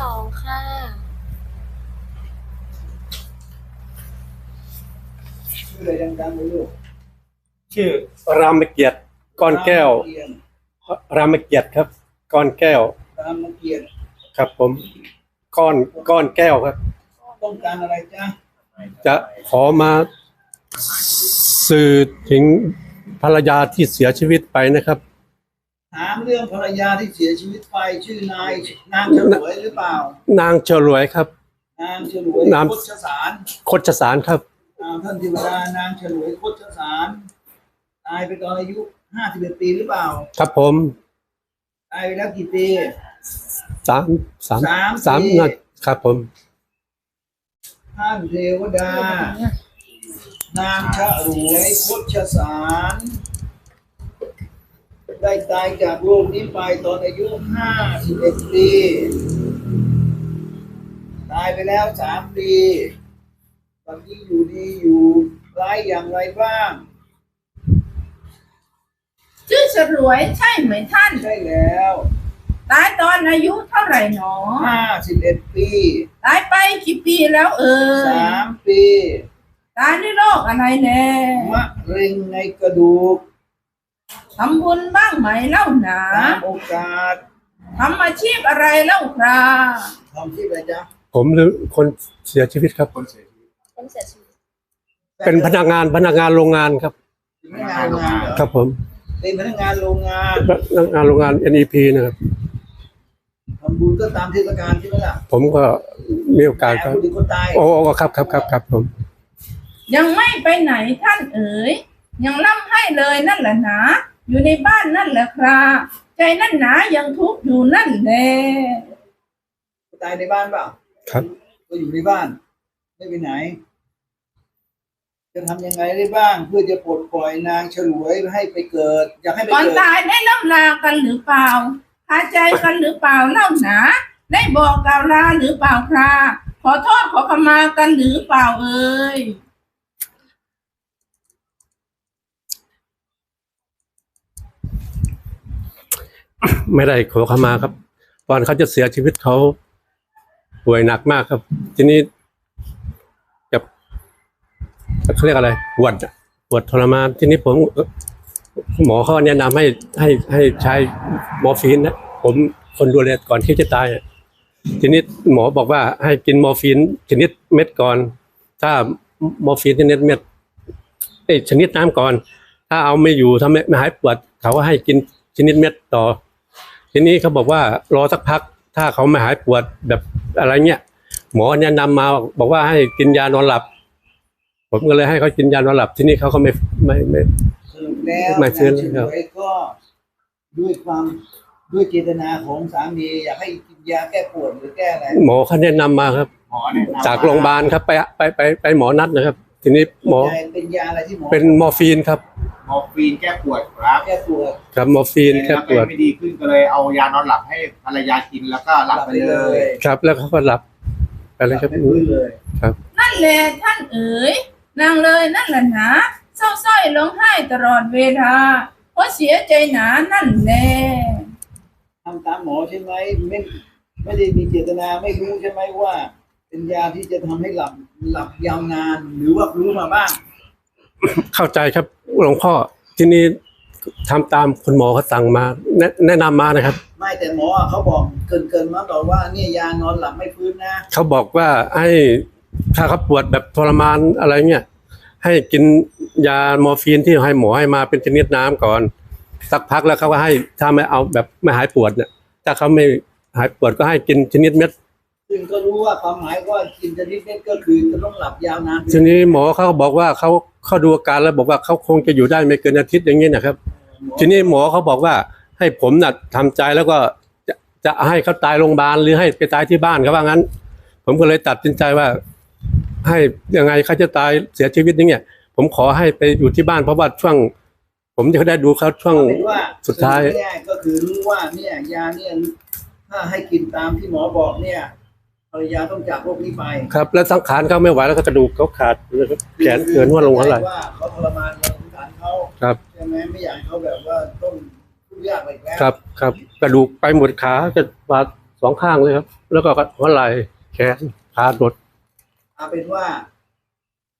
สองค่ะชื่ออะไรดังๆเลยลูกชื่อรามเกียรติก้อนแก้วเกียรติรามเกียรติครับ ก้อนแก้ว รามเกียรติครับผม ก้อนก้อนแก้วครับ ต้องการอะไรจ๊ะจะขอมาสื่อถึงภรรยาที่เสียชีวิตไปนะครับ ถามเรื่องภรรยาที่เสียชีวิตไปชื่อนายนางฉลวยหรือเปล่า นางเฉลวยครับ นางฉลวยนาม โคชสารคดสารครับ อ่าท่านเทวดานางฉลวยโคชสารตายไปตอนอายุห้าสิบเอ็ดปีหรือเปล่าครับผมตายไปแล้วกี่ปี สามสามสามสามปี นะครับผม ท่านเทวดา นางฉลวยโคชสาร ได้ตายจากโลกนี้ไปตอนอายุห้าสิบเอ็ดปี ตายไปแล้วสามปีตอนนี้อยู่ดีอยู่ร้ายอย่างไรบ้าง ชื่อฉรวยใช่ไหมท่าน ใช่แล้วตายตอนอายุเท่าไหร่หนอห้าสิบเอ็ดปี ตายไปกี่ปีแล้วเอ่ยสามปี ตายด้วยโรคอะไรแน่มะเร็งในกระดูก ทำบุญบ้างไหมเล่าหนาตามโอกาสทำอาชีพอะไรเล่าคราทำที่อะไรจ๊ะผมหรือคนเสียชีวิตครับคนเสียชีวิตเป็นพนักงานพนักงานโรงงานครับ พนักงานโรงงานเหรอครับผมเป็นพนักงานโรงงานพนักงานโรงงาน NEP นะครับทำบุญก็ตามเทศกาลใช่ไหมล่ะผมก็มีโอกาสแต่ครับผู้ดีคนตายโอ้โอ้ครับครับครับครับผม ยังไม่ไปไหนท่านเอ๋ยยังร่ำให้เลยนั่นแหละหนา อยู่ในบ้านนั่นแหละคราใจนั่นหนายังทุกข์อยู่นั่นแหละตายในบ้านเปล่าครับก็อยู่ในบ้าน ไม่ไปไหน จะทำยังไงได้บ้าง เพื่อจะปลดปล่อยนางฉลวยให้ไปเกิด อยากให้ไปก่อนเกิดตายได้ล่ำลากันหรือเปล่าคาใจกันหรือเปล่าเล่าหนา ได้บอกกล่าวลาหรือเปล่าคราขอโทษขอขมากันหรือเปล่าเอ่ย ไม่ได้ขอเข้ามาครับ ตอนเขาจะเสียชีวิตเขาป่วยหนักมากครับ ทีนี้กับเขาเรียกอะไรปวดอะปวดทรมาน ทีนี้ผมเอ่อหมอเขาแนะนำให้ให้ให้ใช้มอร์ฟีนนะผมคนดูแลก่อนที่จะตายอะทีนี้หมอบอกว่าให้กินมอร์ฟีนชนิดเม็ดก่อน ถ้ามอร์ฟีนชนิดเม็ดเอ้ยชนิดน้ำก่อน ถ้าเอาไม่อยู่ทำไม่ไม่หายปวดเขาก็ให้กินชนิดเม็ดต่อ ทีนี้เขาบอกว่ารอสักพัก ถ้าเขาไม่หายปวดแบบอะไรเงี้ยหมอแนะนำมาบอกว่าให้กินยานอนหลับ ผมก็เลยให้เขากินยานอนหลับ ที่นี่เขาก็ไม่ไม่ไม่สรุปแล้วไม่ฟื้นนางฉลวยก็ด้วยความด้วยเจตนาของสามีอยากให้กินยาแก้ปวดหรือแก้อะไรหมอเขาแนะนำมาครับหมอแนะนำจากโรงพยาบาลครับไปไปไปไปหมอนัดนะครับ ทีนี้หมอเป็นยาอะไรที่หมอเป็นมอร์ฟีนครับมอร์ฟีนแก้ปวดครับแก้ปวดครับมอร์ฟีนแค่ปวดไม่ดีขึ้นก็เลยเอายานอนหลับให้ภรรยากินแล้วก็หลับไปเลย ครับ แล้วเขาก็หลับอะไรครับไม่ฟื้นเลยนั่นแหละท่านเอ๋ยนางเลยนั่นแหละหนาเศร้าสร้อยร้องไห้ตลอดเวลาเพราะเสียใจหนานั่นแหละทำตามหมอใช่ไหมไม่ไม่ได้มีเจตนาไม่รู้ใช่ไหมว่า เป็นยาที่จะทำให้หลับหลับยาวนานหรือว่ารู้มาบ้าง เข้าใจครับหลวงพ่อที่นี่ทำตามคุณหมอเขาสั่งมา แนะแนะนำมานะครับ ไม่แต่หมอเขาบอกเกินเกินๆมาบอกว่าเนี่ยยานอนหลับไม่ฟื้นนะเขาบอกว่าให้ถ้าเขาปวดแบบทรมานอะไรเงี้ยให้กินยามอร์ฟีนที่ให้หมอให้มาเป็นชนิดน้ำก่อน สักพักแล้วเขาก็ให้ถ้าไม่เอาแบบไม่หายปวดเนี่ยถ้าเขาไม่หายปวดก็ให้กินชนิดเม็ด ซึ่งก็รู้ว่าความหมายว่ากินชนิดเม็ดก็คือจะต้องหลับยาวนานทีนี้หมอเขาก็บอกว่าเขาเขาดูอาการแล้วบอกว่าเขาคงจะอยู่ได้ไม่เกินอาทิตย์อย่างนี้นะครับ ทีนี้หมอเขาบอกว่าให้ผมน่ะทำใจแล้วก็จะจะให้เขาตายโรงพยาบาลหรือให้ไปตายที่บ้านเขาว่างั้น ผมก็เลยตัดสินใจว่า ให้ยังไงเขาจะตายเสียชีวิตอย่างเงี้ยผมขอให้ไปอยู่ที่บ้านเพราะว่าช่วง ผมจะได้ดูเขาช่วงเอาเป็นว่าสุดท้าย ง่ายๆก็คือรู้ว่าเนี่ยยาเนี่ยถ้าให้กินตามที่หมอบอกเนี่ย ภรรยาต้องจากโรคนี้ไปครับ แล้วสังขารเขาไม่ไหวแล้วก็กระดูกเขาขาดนะครับแขนเกินว่าลงเท่าไหร่ว่าเขาทรมานเราสงสารเขาครับใช่ไหมไม่อยากให้เขาแบบว่าต้องทุกข์ยากไปอีกแล้วครับครับ กระดูกไปหมดขาจะบาดสองข้างเลยครับ แล้วก็หัวไหล่แขนขาหมดเอาเป็นว่า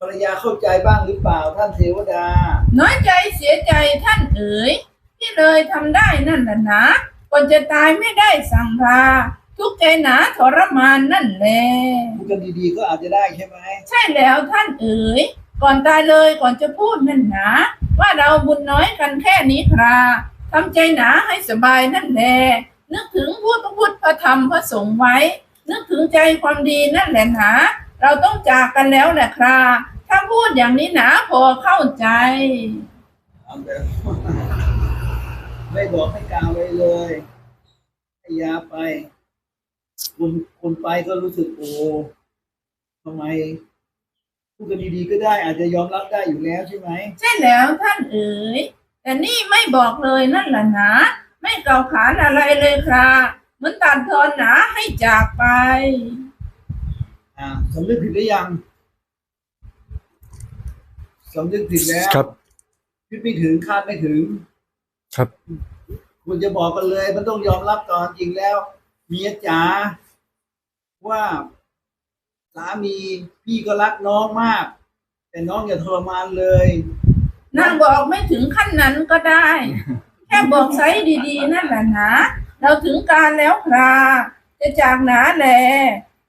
ภรรยาเข้าใจบ้างหรือเปล่าท่านเทวดา น้อยใจเสียใจท่านเอ๋ยที่เลยทำได้นั่นแหละนะก่อนจะตายไม่ได้สั่งลา ทุกข์ใจหนาทรมานนั่นแหละพูดกันดีๆก็อาจจะได้ใช่ไหมใช่แล้วท่านเอ๋ยก่อนตายเลยก่อนจะพูดนั่นนะว่าเราบุญน้อยกันแค่นี้คราทำใจหนาให้สบายนั่นแหละนึกถึงพุทธพุทธพระธรรมพระสงฆ์ไว้ นึกถึงใจความดีนั่นแหละนะเราต้องจากกันแล้วแหละคราถ้าพูดอย่างนี้หนาพอเข้าใจเอาแบบไม่บอกให้กล่าวเลยเลยให้ยาไป คนคนไปก็รู้สึกโอ้ทำไมพูดกันดีๆก็ได้ อาจจะยอมรับได้อยู่แล้วใช่ไหมใช่แล้วท่านเอ๋ยแต่นี่ไม่บอกเลยนั่นแหละนะ ไม่เกล่าวขานอะไรเลยครับเหมือนตัดทอนหนาให้จากไป อ่าสำนึกผิดหรือยังสำนึกผิดแล้วครับคิดไม่ถึงคาดไม่ถึง ครับ คุณจะบอกกันเลย มันต้องยอมรับตอนจริงแล้วเมียจ๋า ว่าสามีพี่ก็รักน้องมาก แต่น้องอย่าทรมานเลยนางบอกไม่ถึงขั้นนั้นก็ได้ แค่บอกไซส์ดีๆ นั่นแหละนะเราถึงการแล้วคราจะจากหนาแล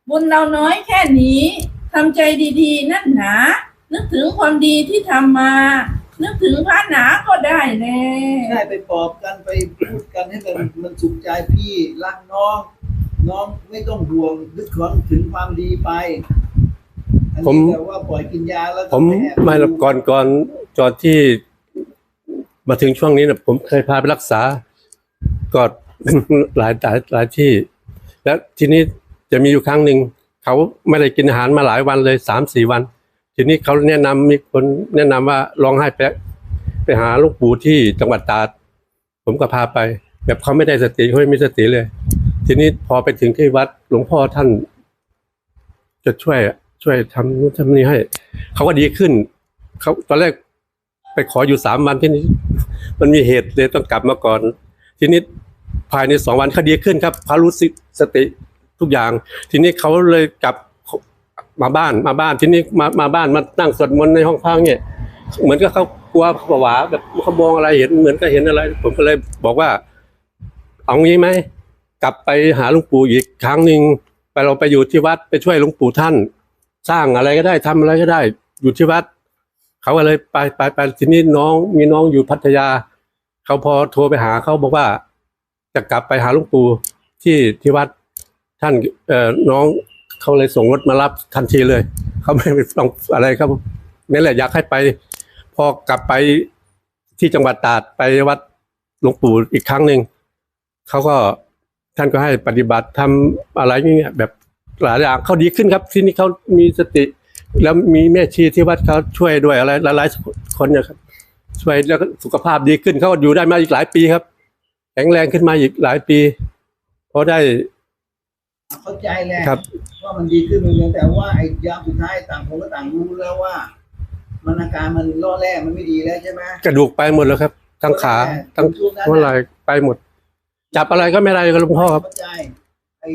บุญเราน้อยแค่นี้ทำใจดีๆ นั่นหนา นึกถึงความดีที่ทำมา นึกถึงพระหนาก็ได้แลใช่ไปปลอบกันไปพูดกันให้มันมันสุขใจพี่รักน้อง น้องไม่ต้องห่วงนึกถึงความดีไปอันผม นี้แต่ว่าปล่อยกินยาแล้วผมก็แอบไม่หรอกก่อนก่อนจอนที่มาถึงช่วงนี้นะผมเคยพาไปรักษาก็ หลายหลายหลายที่ แล้วทีนี้จะมีอยู่ครั้งหนึ่งเขาไม่ได้กินอาหารมาหลายวันเลยสามสี่วัน ทีนี้เขาแนะนำมีคนแนะนำว่าลองให้ไปไปหาหลูกปู่ที่จังหวัดตราดผมก็พาไป แบบเขาไม่ได้สติเขาไม่มีสติเลย ทีนี้พอไปถึงที่วัดหลวงพ่อท่าน จะช่วยช่วยทำนู่นทำนี่ให้ เขาก็ดีขึ้น เขาตอนแรกไปขออยู่สามวันที่นี้ มันมีเหตุเลยต้องกลับมาก่อน ทีนี้ภายในสองวันเขาดีขึ้นครับเขารู้สึกสติทุกอย่าง ทีนี้เขาเลยกลับมาบ้านมาบ้านทีนี้มามาบ้านมานั่งสวดมนต์ในห้องพักเนี่ยเหมือนกับเขากลัวผวาแบบเขามองอะไรเห็นเหมือนก็เห็นอะไร ผมก็เลยบอกว่า เอางี้ไหม กลับไปหาหลวงปู่อีกครั้งหนึ่งไปเราไปอยู่ที่วัดไปช่วยหลวงปู่ท่าน สร้างอะไรก็ได้ทำอะไรก็ได้ อยู่ที่วัด เขาก็เลยไปไปไปทีนี้น้องมีน้องอยู่พัทยา เขาพอโทรไปหาเขาบอกว่า จะกลับไปหาหลวงปู่ที่ที่วัดท่านเอ่อน้องเขาเลยส่งรถมารับทันทีเลย เขาไม่ไปลองอะไรครับนี่แหละอยากให้ไป พอกลับไปที่จังหวัดตราดไปวัดหลวงปู่อีกครั้งหนึ่งเขาก็ ท่านก็ให้ปฏิบัติทำอะไรอย่างเงี้ยแบบหลายอย่างเขาดีขึ้นครับ ที่นี่เขามีสติ แล้วมีแม่ชีที่วัดเขาช่วยด้วยอะไรหลายๆคนเนี่ยครับ ช่วยแล้วก็สุขภาพดีขึ้นเขาก็อยู่ได้มาอีกหลายปีครับ แข็งแรงขึ้นมาอีกหลายปีเพราะได้เข้าใจแหละครับว่ามันดีขึ้นเหมือนกันแต่ว่าไอ้ยามสุดท้ายต่างคนก็ต่างรู้แล้วว่า มันอาการมันล่อแร่มันไม่ดีแล้วใช่ไหมกระดูกไปหมดแล้วครับทั้งขาทั้งช่วงนั้นหัวไหล่ไปหมด จับอะไรก็ไม่ได้ครับหลวงพ่อครับ เข้าใจไอ้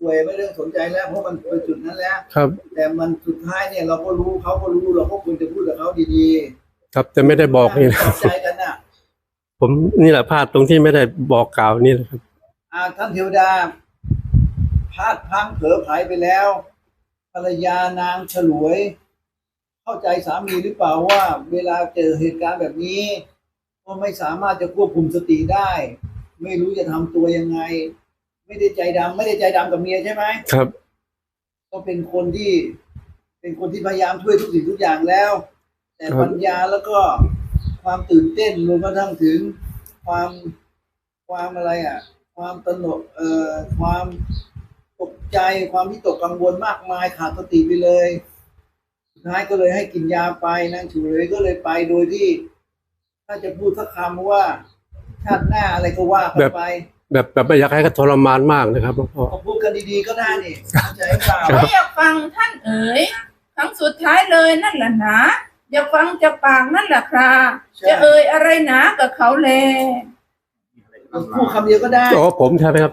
ป่วยไม่เรื่องสนใจแล้วเพราะมันไปจุดนั้นแล้ว ครับ แต่มันสุดท้ายเนี่ยเราก็รู้เขาก็รู้เราก็ควรจะพูดกับเขาดีครับแต่ไม่ได้ๆบอกนี่นะเข้าใจกันน่ะ ผมนี่แหละพลาดตรงที่ไม่ได้บอกกล่าวนี่แหละครับอ่าท่านเทวดาพลาดพลังเผลอไผลไปแล้ว ภรรยานางฉลวย เข้าใจสามีหรือเปล่าว่า เวลาเจอเหตุการณ์แบบนี้ ก็ไม่สามารถจะควบคุมสติได้ ไม่รู้จะทำตัวยังไง ไม่ได้ใจดำไม่ได้ใจดำกับเมียใช่ไหมครับ ก็เป็นคนที่ เป็นคนที่พยายามช่วยทุกสิ่งทุกอย่างแล้ว แต่ครับปัญญาแล้วก็ความตื่นเต้นรวมกระทั่งถึงความความอะไรอะ ความตระหนกเอ่อความตกใจความที่ตกกังวลมากมายขาดสติไปเลยสุดท้ายก็เลยให้กินยาไปนางฉุเลยก็เลยไปโดยที่ ถ้าจะพูดสักคำว่า ชาติหน้าอะไรก็ว่ากันไป แบบแบบไม่อยากให้เขาทรมานมากนะครับหลวงพ่อพอพูดกันดีๆก็ได้นี่เข้าใจเปล่าไม่อยากฟังท่านเอ๋ยครั้งสุดท้ายเลยนั่นแหละนะอยากฟังจากปากนั่นแหละคราจะเอ่ยอะไรหนากับเขาแล พูดคำเดียวก็ได้ อ๋อผมใช่ไหมครับ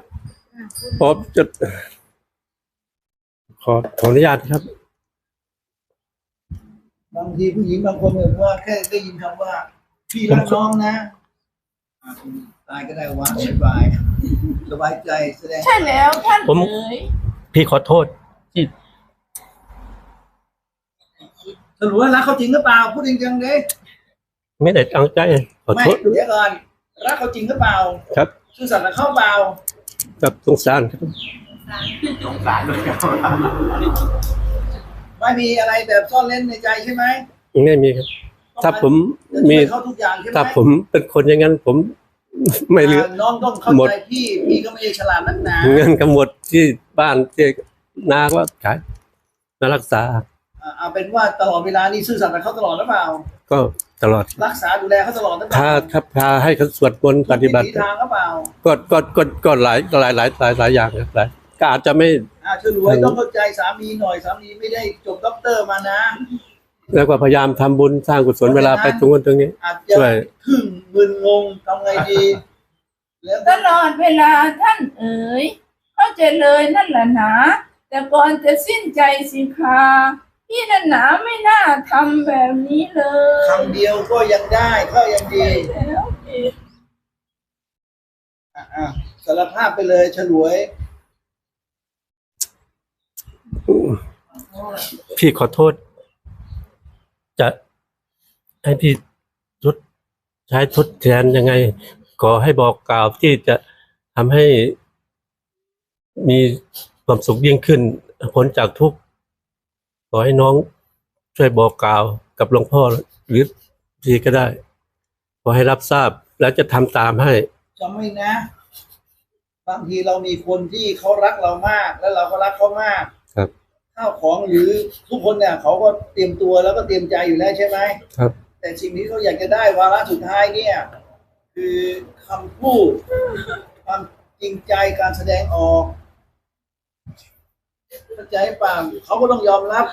ผมจะขอขออนุญาตครับ บางทีผู้หญิงบางคนแบบว่าแค่ได้ยินคำว่า พี่รักน้องนะอะ ตายก็ได้วางสบายสบายใจแสดงใช่แล้วท่านผม เอ๋ยพี่ขอโทษที่สรุปว่ารักเขาจริงหรือเปล่าพูดจริงๆเลยไม่ได้ตั้งใจขอไม่โทษ เดี๋ยวก่อนรักเขาจริงหรือเปล่าครับ ซื่อสัตย์กับเขาเปล่ากับสงสารครับสงสารด้วยครับไม่มีอะไรแบบซ่อนเล่นในใจใช่ไหมไม่มีครับ ถ้าผมจะช่มีวยเขาทุกอย่างใช่ไหมถ้าผมเป็นคนอย่างนั้น ผมไม่เหลืออ่าน้องต้องเข้าหมดใจพี่พี่ก็ไม่ได้ฉลาดนักหนาเงินก็หมดที่บ้านที่นาก็ขายมารักษาอ่าเอาเป็นว่าตลอดเวลานี่ซื่อสัตย์กับเขาตลอดหรือเปล่า ก็ตลอดรักษาดูแลเขาตลอดหรือเปล่าพาครับพาให้เขาสวดมนต์ปฏิบัติทุกวิถีทางหรือเปล่าก็ก็ก็ก็หลายหลายหลายหลายหลายอย่างครับหลายก็อาจจะไม่อ่าช่วยรวยต้องเข้าใจสามีหน่อยสามีไม่ได้จบด็อกเตอร์มานะ แล้วก็พยายามทำบุญสร้างกุศลเวลาไปตรงนู้นตรงนี้อาจจะช่วยทึ่งมึนงงทำไงดีแล้วตลอดเวลาท่านเอ๋ยเข้าใจเลยนั่นแหละหนะแต่ก่อนจะสิ้นใจสิคะพี่นั่นหนาไม่น่าทำแบบนี้เลยคำเดียวก็ยังได้ก็ยังดีแล้วผิดอะอะสารภาพไปเลยฉลวย พี่ขอโทษจะ ให้พี่ทดใช้ทดแทนยังไง ขอให้บอกกล่าวที่จะทำให้มีความสุขยิ่งขึ้นพ้นจากทุกข์ขอให้น้องช่วยบอกกล่าวกับหลวงพ่อหรือพี่ก็ได้ขอให้รับทราบแล้วจะทำตามให้จำไว้นะ บางทีเรามีคนที่เขารักเรามาก แล้วเราก็รักเขามากครับ ข้าวของหรือทุกคนเนี่ยเขาก็เตรียมตัวแล้วก็เตรียมใจอยู่แล้วใช่ไหมครับ แต่สิ่งที่เขาอยากจะได้วาระสุดท้ายเนี่ย คือคำพูดความจริงใจการแสดงออกเข้าใจป่ะเขาก็ต้องยอมรับ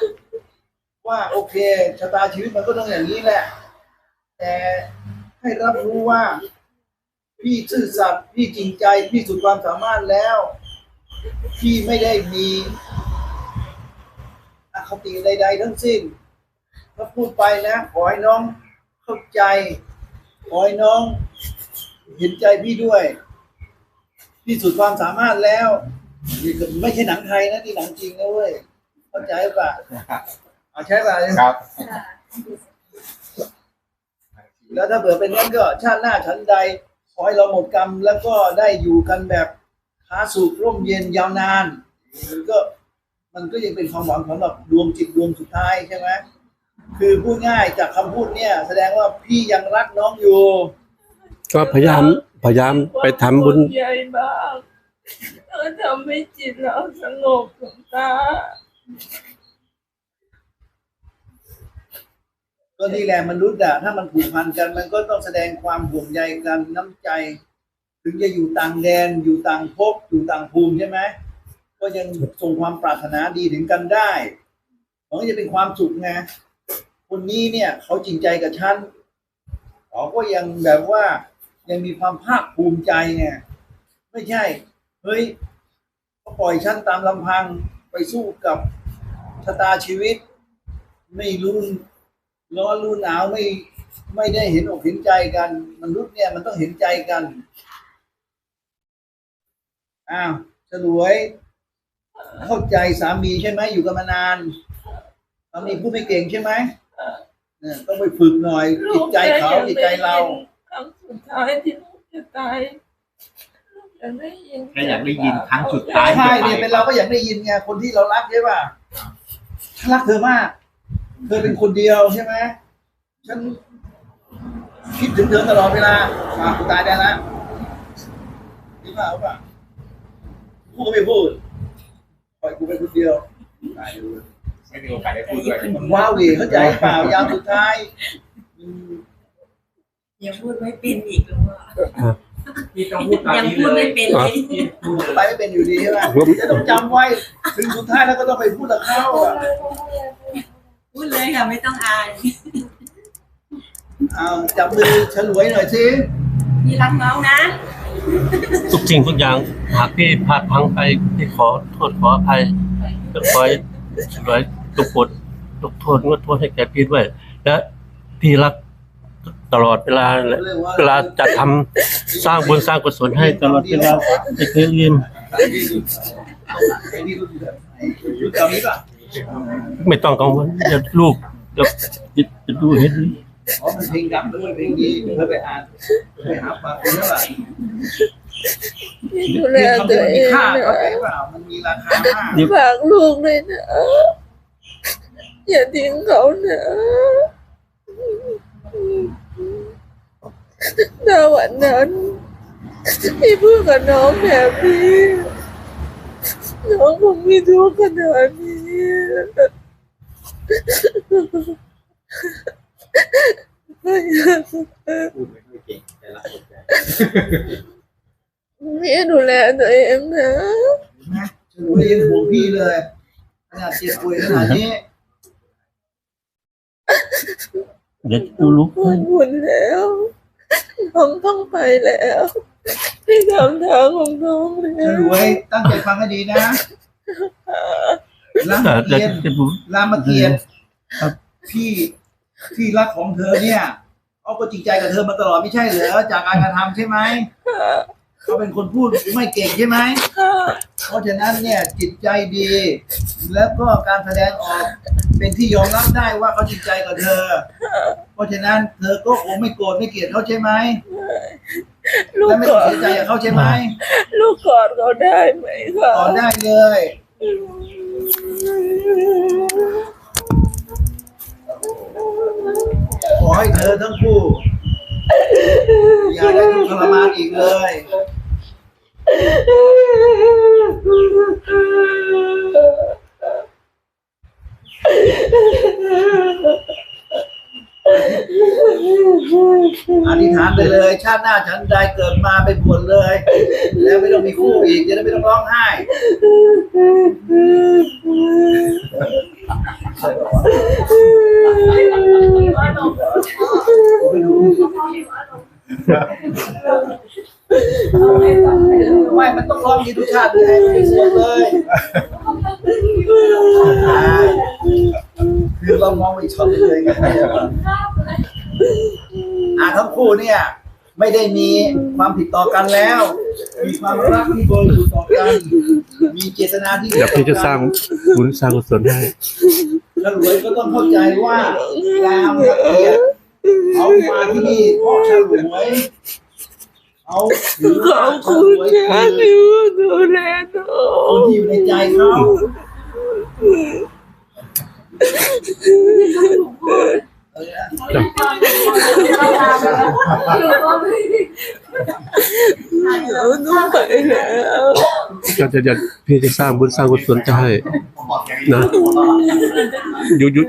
ว่าโอเคชะตาชีวิตมันก็ต้องอย่างนี้แหละ แต่ให้รับรู้ว่า พี่ซื่อสัตย์พี่จริงใจ พี่สุดความสามารถแล้ว พี่ไม่ได้มีอคติใด ๆ ทั้งสิ้น ถ้าพูดไปนะขอให้น้องเข้าใจขอให้น้อง เห็นใจพี่ด้วยพี่สุดความสามารถแล้วนี่ก็ไม่ใช่หนังไทยนะนี่หนังจริงนะเว้ยเข้าใจป่ะเอาใช่ป่ะครับ แล้วถ้าเผื่อเป็นงั้นก็ชาติหน้าชั้นใดขอให้เราหมดกรรม แล้วก็ได้อยู่กันแบบค้าสุขร่มเย็นยาวนานมันก็มันก็ยังเป็นความหวังสำหรับดวงจิตดวงสุดท้ายใช่ไหม คือพูดง่ายจากคำพูดเนี่ย แสดงว่าพี่ยังรักน้องอยู่ ก็พยายามพยายามไปทำบุญใหญ่บ้างเออทำให้จิตเราสงบหลวงตาก็นี่แหละมนุษย์อะถ้ามันผูกพันกัน มันก็ต้องแสดงความห่วงใยกันน้ำใจ ถึงจะอยู่ต่างแดนอยู่ต่างภพอยู่ต่างภูมิใช่ไหมก็ยังส่งความปรารถนาดีถึงกันได้มันก็จะเป็นความสุขไง คนนี้เนี่ยเขาจริงใจกับฉันเขาก็ยังแบบว่ายังมีความภาคภูมิใจไงไม่ใช่ เฮ้ยเขาปล่อยฉันตามลำพังไปสู้กับชะตาชีวิต ไม่รู้ร้อนรู้หนาวไม่ไม่ได้เห็นอกเห็นใจกัน มนุษย์เนี่ยมันต้องเห็นใจกันอ้าวฉลวย เข้าใจสามีใช่ไหมอยู่กันมานานสามีพูดไม่เก่งใช่ไหม เนี่ยต้องไปฝึกหน่อยจิตใจเขาจิตใจเราครั้งสุดท้ายที่ลูกจะตายลูกอยากได้ยินแค่อยากได้ยินครั้งสุดท้ายใช่เนี่ยเป็นเราก็อยากได้ยินไงคนที่เรารักใช่ป่ะฉันรักเธอมาก เธอเป็นคนเดียวใช่ไหมฉันคิดถึงเธอตลอดเวลาอ่ากูตายได้ละนี่เปล่าป่ะพูดก็ไม่พูดปล่อยกูเป็นคนเดียวตายเลย ไม่มีโอกาสได้พูดด้วยมันว้าวดิเข้าใจเปล่ายามสุดท้ายอืมยังพูดไม่เป็นอีกแล้วอะพี่ต้องพูดตอนยังนี้พูดเลไม่ยเป็นเลยพูดไปไม่เป็นอยู่ดีใช่ไหมผมจะต้องจำไว้ถึงสุดท้ายแล้วก็ต้องไปพูดกับเขาอะพูดเลยค่ะไม่ต้องอายเอาจับมือฉลวยหน่อยสิพี่รักน้องนะรทุกสิ่งทุกอย่างหากพี่พลาดพลังไปพี่ขอโทษขออภัยจะคอยช่วย ทุกบททุกโทษงดโทษให้แกพี่ด้วยและพี่รักตลอดเวลาเวลาจะทำสร้างบุญสร้างกุศลให้ตลอดเวลาไม่เคยลืมอ้นี่ก็คือไอ้ยุคเก่านี้ป่ะไม่ต้องกังวลเดี๋ยวลูกจะจะจะดูให้ดีอ๋อมันเพลงดังด้วยเพลงดีเธอไปอ่านไปหาฟังคนแล้วล่ดูแลเพลงคำตัวเองค่านะเข้าใจเปล่ามันมีราคามากฝากลูกเลยนะ อย่าทิ้งเขานะถ้าวันนั้นพี่พูดกับน้องแบบนี้น้องคงไม่ทุกข์ขนาดนี้พี่ดูแลตัวเองนะนะฉันรู้ยังห่วงพี่เลยขนาดเจ็บป่วยขนาดนี้ เดี๋ยวดูลูกพูดบุญแล้วน้องต้องไปแล้วพี่ทำทางของน้องแล้ฉันวรวยตั้งใจฟังให้ดีนะรามเดี๋ยวเกียรติจะดูรามเกียรติครับพี่ที่รักของเธอเนี่ยเขาก็จริงใจกับเธอมาตลอดไม่ใช่เหรอจากการกระทำใช่ไหม เขาเป็นคนพูดไม่เก่งใช่ไหม เพราะฉะนั้นเนี่ยจิตใจดี แล้วก็การแสดงออกเป็นที่ยอมรับได้ว่าเขาจริงใจกับเธอ เพราะฉะนั้นเธอก็คงไม่โกรธไม่เกลียดเขาใช่ไหมลูและกไม่กต้องอดเสียใจกับเขาใช่ไหมลูกกอดเขาได้ไหมคะต่อได้เลย ขอให้เธอทั้งคู่ อย่าได้ทุกข์ทรมานอีกเลย อธิษฐานไปเลย ชาติหน้าฉันใดเกิดมาไปบวชเลย แล้วไม่ต้องมีคู่อีกจะได้ไม่ต้องร้องไห้ ไม่รู้ไม่มันต้องร้องอยีทุกชาติเลยไม่เสียเลยอ่าคือเรามองไม่ชอบเลยไงอ่าทั้งคู่เนี่ย ไม่ได้มีความผิดต่อกันแล้ว มีความรักที่บริสุทธิ์ต่อกัน มีเจตนาที่เดี๋ยวพี่จะสร้างบุญสร้างกุศลให้ ฉลวยก็ต้องเข้าใจว่ารามละเอียดเขามาที่นี่เพราะฉลวยเขาถือขว่าอบฉคุลณวยค่ะคือที่ดูแลน้อคนงที่อยู่ในใจเขา หนูต้องไปแล้วก็จะจะพี่จะสร้างบุญสร้างกุศลจะให้นะหยุดหยุด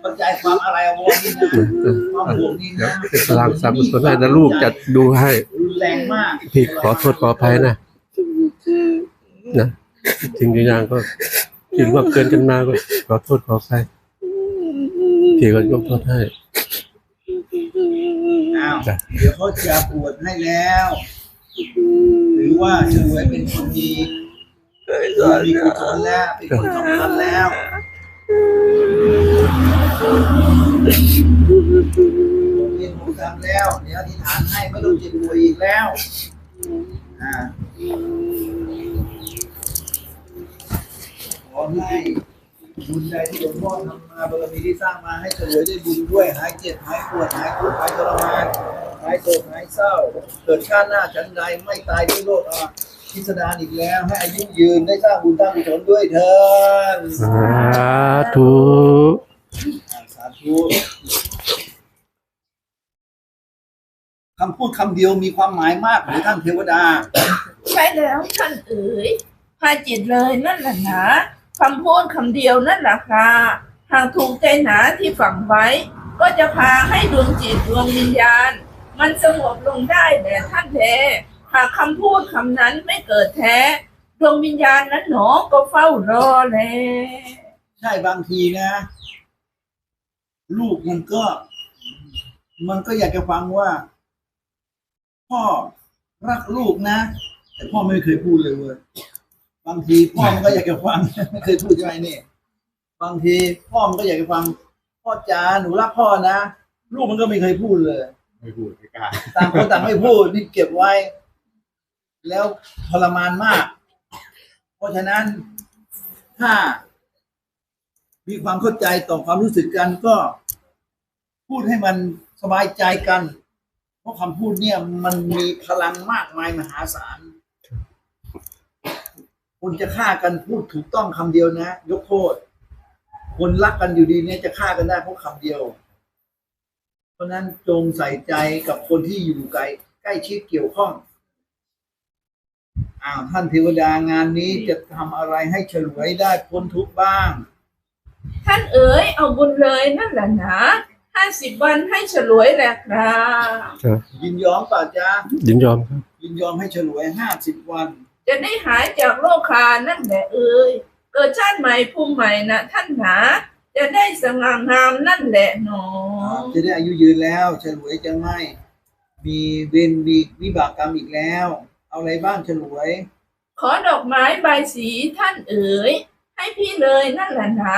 เข้าใจความอะไรวรนี่นะความห่วงนี่นะสร้างสร้างกุศลให้นะลูกจะดูให้แรงมากพี่ขอโทษขออภัยนะนะจริงๆอย่างก็ คิดว่าเกินกันมาก็ขอโทษขออภัยพี่ก็ยกโทษให้อ้าวเดี๋ยวเขาจะปวดให้แล้ว หรือว่าฉลวยเป็นคนดีมีกุศลแล้วเป็นคนสำคัญแล้วเรียนรู้ทำแล้ว เดี๋ยวอธิษฐานให้ไม่ต้องเจ็บป่วยอีกแล้ว อ่า ขอให้บุญใดที่หลวงพ่อทำมาบารมีที่สร้างมาให้เฉลยได้บุญด้วยหายเจ็บหายปวดหายทุกข์หายทรมานหายโศกหายเศร้า เกิดชาติหน้าชั้นใดไม่ตายด้วยโรคอาพิสดารอีกแล้ว ให้อายุยืนได้สร้างบุญสร้างกุศลด้วยเถิดสาธุสาธุคำพูดคำเดียวมีความหมายมากหรือท่านเทวดา ใช่แล้วท่านเอ๋ยพาจิตเลยนั่นแหละหนะ คำพูดคำเดียวนั่นแหละค่ะ หากถูกใจหนาที่ฝังไว้ ก็จะพาให้ดวงจิตดวงวิญญาณ มันสงบลงได้แด่ท่านแท้หากคำพูดคำนั้นไม่เกิดแท้ ดวงวิญญาณนั้นหนอก็เฝ้ารอแลใช่บางทีนะ ลูกมันก็ มันก็อยากจะฟังว่า พ่อรักลูกนะ แต่พ่อไม่เคยพูดเลยเว้ย บางทีพ่อมันก็อยากจะฟังไม่เคยพูดใช่ไหมนี่ บางทีพ่อมันก็อยากจะฟัง พ่อจ๋าหนูรักพ่อนะลูกมันก็ไม่เคยพูดเลย ไม่พูดไม่กล้าต่างคนต่างไม่พูดนี่เก็บไว้ แล้วทรมานมาก เพราะฉะนั้นถ้า มีความเข้าใจต่อความรู้สึกกันก็ พูดให้มันสบายใจกัน เพราะคำพูดเนี่ย มันมีพลังมากมายมหาศาล คนจะฆ่ากันพูดถูกต้องคำเดียวนะ ยกโทษ คนรักกันอยู่ดีเนี่ยจะฆ่ากันได้เพราะคำเดียว เพราะฉะนั้นจงใส่ใจกับคนที่อยู่ใกล้ใกล้ชิดเกี่ยวข้องอ้าวท่านเทวดางานนี้จะทำอะไรให้ฉลวยได้พ้นทุกข์บ้าง ท่านเอ๋ยเอาบุญเลยนั่นแหละนะห้าสิบวันให้ฉลวยแหละครับยินยอมป่าจ้ายินยอมครับยินยอมให้ฉลวยห้าสิบวัน จะได้หายจากโรคคานั่นแหละเอ๋ยเกิดชาติใหม่ภูมิใหม่นะท่านหนาจะได้สง่างามนั่นแหละหนอจะได้อายุยืนแล้วฉลวยจะไม่ มีเวรมีวิบากกรรมอีกแล้ว เอาอะไรบ้างฉลวย ขอดอกไม้ใบายสีท่านเอ๋ยให้พี่เลยนั่นแหละหนา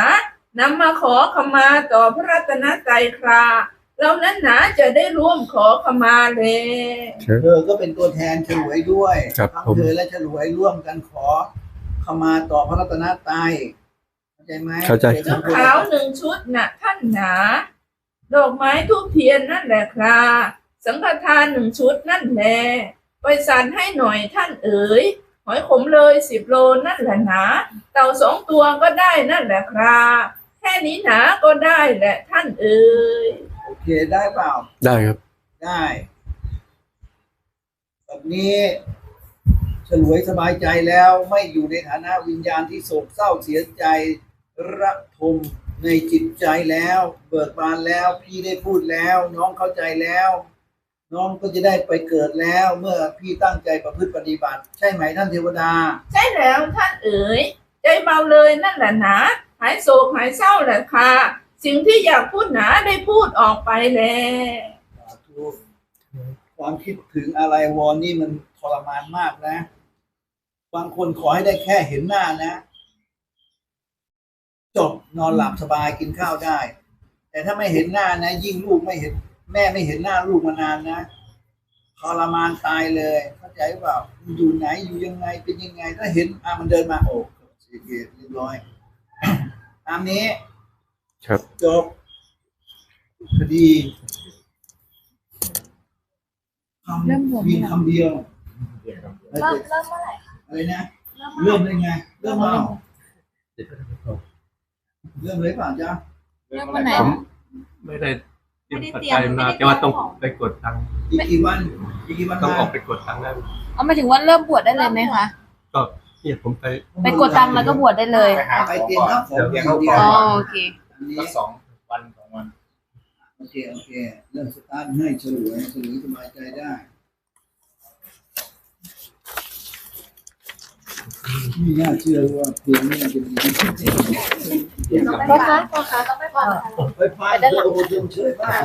นำมาขอขมาต่อพระรัตนตรัยครา เรานั้นหนาจะได้ร่วมขอขมาเลยเธอก็เป็นตัวแทนฉลวยด้วยครับทั้งผม เธอและฉลวยร่วมกันขอขมาต่อพระรัตนตรัยเข้าใจไหมเข้าใจ ชุดขาวหนึ่งชุดน่ะท่านหนา ดอกไม้ทูบเทียนนั่นแหละคราสังฆทานหนึ่งชุดนั่นแหละไปสานให้หน่อยท่านเอ๋ยหอยขมเลยสิบโลนั่นแหละหนา เต่าสองตัวก็ได้นั่นแหละคราแค่นี้หนาก็ได้แหละท่านเอ๋ย โอเคได้เปล่า ได้ครับ ได้แบบนี้ฉลวยสบายใจแล้วไม่อยู่ในฐานะวิญญาณที่โศกเศร้าเสียใจระทมในจิตใจแล้ว เบิกบานแล้ว พี่ได้พูดแล้ว น้องเข้าใจแล้ว น้องก็จะได้ไปเกิดแล้ว เมื่อพี่ตั้งใจประพฤติปฏิบัติ ใช่ไหมท่านเทวดา ใช่แล้วท่านเอ๋ยใจเบาเลยนั่นแหละหนาหายโศกหายเศร้าแหละค่ะ สิ่งที่อยากพูดหนาได้พูดออกไปแล้วความคิดถึงอะไรวอนนี่มันทรมานมากนะ บางคนขอให้ได้แค่เห็นหน้านะ จบนอนหลับสบายกินข้าวได้ แต่ถ้าไม่เห็นหน้านะ ยิ่งลูกไม่เห็น แม่ไม่เห็นหน้าลูกมานานนะทรมานตายเลยเข้าใจเปล่าอยู่ไหนอยู่ยังไงเป็นยังไง ถ้าเห็นอะมันเดินมาโอ้เสียเรียบร้อยตามนี้ ครับจบคดีคำเริ่มบวชมีไหมคะคำเดียวเริ่มเริ่มเมื่อไหร่อะไรนะ เริ่มเมื่อไหร่เริ่มได้ไง เริ่มเปล่าเริ่มเลยเปล่าจ๊ะเริ่มวันไหนผมไม่ได้เตรียมปัจจัยมาแต่ว่าต้องไปกดตังค์อีกกี่วันอีกกี่วันต้องมาออกไปกดตังค์แล้วเอาหมายถึงว่าเริ่มบวชได้เลยไหมคะก็เนี่ยผมไป ไปกดตังค์แล้วก็บวชได้เลย ไปหาไปขอเตรียมก่อนข้าวของเดี๋ยวอย่างเขาเดีขยวออ๋อก่อนโอเค อันนี้สักสองวันสองวัน โอเคโอเคเริ่มสตาร์ทให้ฉลวยฉลวยสบายใจได้ไม่น่าเชื่อว่าเพลงนี้มันจะมีพ่อคะพ่อคะต้องไปก่อนไปพายโอ้โหเดินเฉยมาก